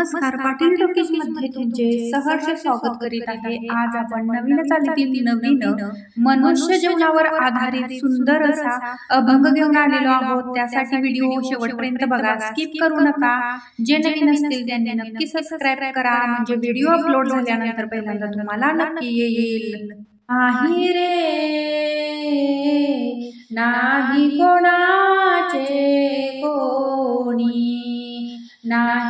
नमस्कार. पाटील टॉकीजमध्ये तुमचे सहर्ष स्वागत करीत आहे. आज आपण नवीन चालीतील नवीन मनुष्य जीवनावर आधारित सुंदर असा अभंग घेऊन आलेलो आहोत. त्यासाठी व्हिडिओ शेवटपर्यंत बघा. स्किप करू नका. जे नवीन असतील त्यांनी नक्की सबस्क्राईब करा. म्हणजे व्हिडिओ अपलोड झाल्यानंतर पहिल्यांदा तुम्हाला नक्की येईल. नाही रे. नाही कोणाचे कोणी. नाही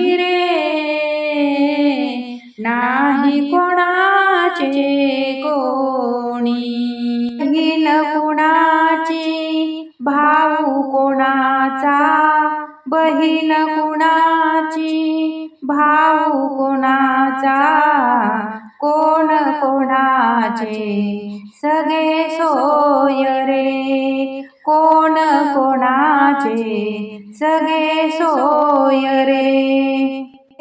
रे नाही बहीण कोणाची? भाऊ कोणाचा? कोण कोणाचे? सगळे सोय रे. कोण कोणाचे? सगळे सोय रे.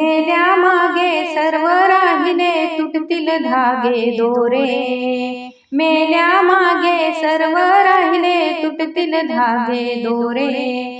गेल्या मागे सर्व राहिले तुटतील धागे दोरे. मेल्या मागे सर्व राहिले तुटतील धागे दोरे.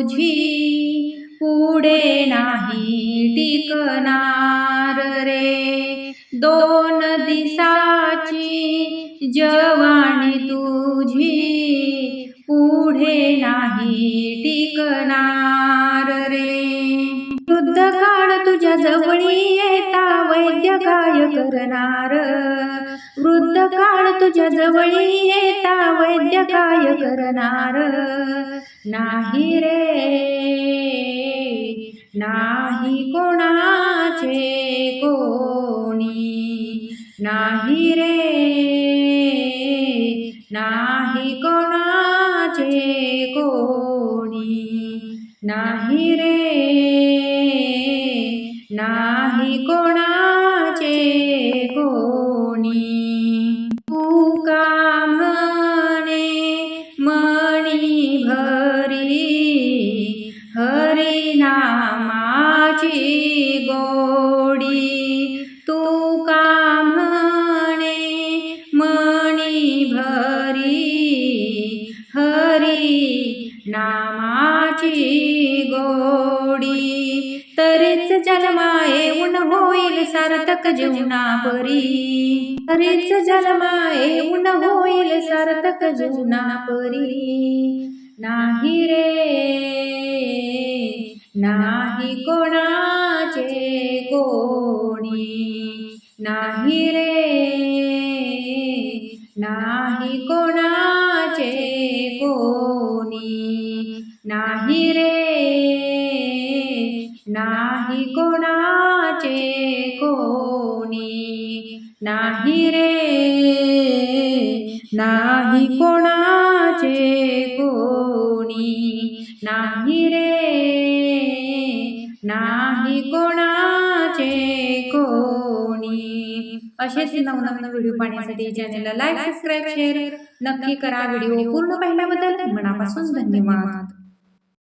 तुझी पुढे नाही टिकणार रे. दोन दिसाची जवानी तुझी पुढे नाही टिकणार. वृद्ध तुझ्या जवळी येता वैद्य काय करणार. वृद्ध काळ तुझ्या जवळी येता वैद्य काय करणार. नाही रे नाही कोणाचे कोणी. नाही रे नाही कोणाचे कोणी. नाही रे गोडी तरीच जन्मा येऊन होईल सार्थक जीवना परी तरीच जन्मा येऊन होईल सार्थक जीवना परी नाही रे नाही कोणाचे कोणी. नाही रे नाही कोणाचे कोणी. नाही रे नाही कोणाचे कोणी. नाही रे नाही कोणाचे कोणी. नाही रे नाही कोणाचे कोणी. असेच नवनवीन व्हिडिओ पाहण्यासाठी चॅनलला लाईक सबस्क्राईब शेअर नक्की करा. व्हिडिओ पूर्ण पाहिल्याबद्दल मनापासून धन्यवाद.